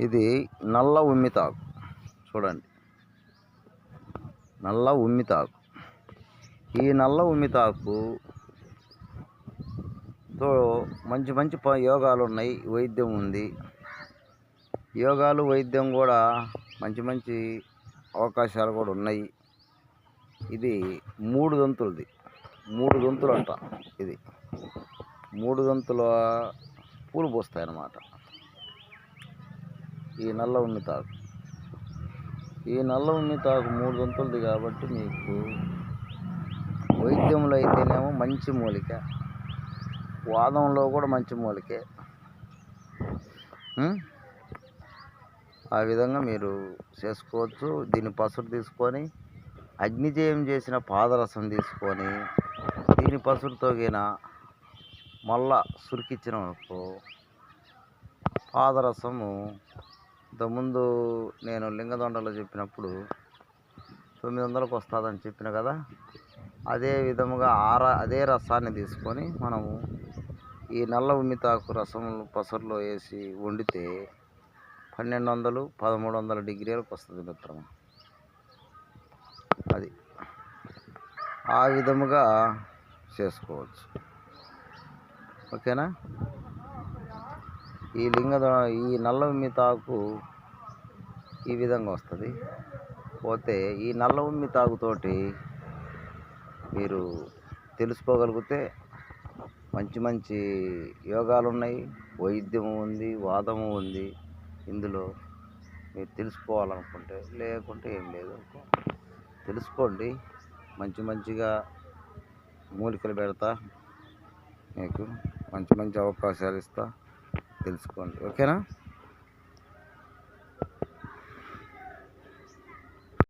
ఇది నల్ల ఉమ్మితాకు. చూడండి. నల్ల ఉమ్మితాకు. ఈ నల్ల ఉమ్మితాకు తో మంచి మంచి యోగాలు ఉన్నాయి. వైద్యం ఉంది. యోగాలు వైద్యం కూడా మంచి మంచి అవకాశాలు కూడా ఉన్నాయి. ఇది మూడు దంతులది. మూడు దంతులు అంట ఇది. మూడు దంతుల పూలు పోస్తాయి అన్నమాట ఈ నల్ల ఉన్ని తాకు. ఈ నల్ల ఉన్ని తాకు మూడు గంతులది కాబట్టి మీకు వైద్యంలో అయితేనేమో మంచి మూలిక. వాదంలో కూడా మంచి మూలికే. ఆ విధంగా మీరు చేసుకోవచ్చు. దీన్ని పసురు తీసుకొని అగ్నిజయం చేసిన పాదరసం తీసుకొని దీని పసురుతో గిన మళ్ళా సురికిచ్చిన పాదరసము ఇంతకుముందు నేను లింగదొండలో చెప్పినప్పుడు తొమ్మిది వందలకు వస్తుందని చెప్పిన కదా అదే విధముగా ఆర అదే రసాన్ని తీసుకొని మనము ఈ నల్ల ఉమ్మితాకు రసం పసరులో వేసి వండితే పన్నెండు వందలు పదమూడు వందల డిగ్రీలకు వస్తుంది మిత్రమా. అది ఆ విధముగా చేసుకోవచ్చు. ఓకేనా? ఈ లింగ ఈ నల్ల ఉమ్మితాకు ఈ విధంగా వస్తుంది. పోతే ఈ నల్ల ఉమ్మి తాగుతోటి మీరు తెలుసుకోగలిగితే మంచి మంచి యోగాలు ఉన్నాయి వైద్యము ఉంది వాదము ఉంది. ఇందులో మీరు తెలుసుకోవాలనుకుంటే లేకుంటే ఏం లేదు. తెలుసుకోండి. మంచి మంచిగా మూలికలు పెడతా. మీకు మంచి మంచి అవకాశాలు ఇస్తా. తెలుసుకోండి. ఓకేనా?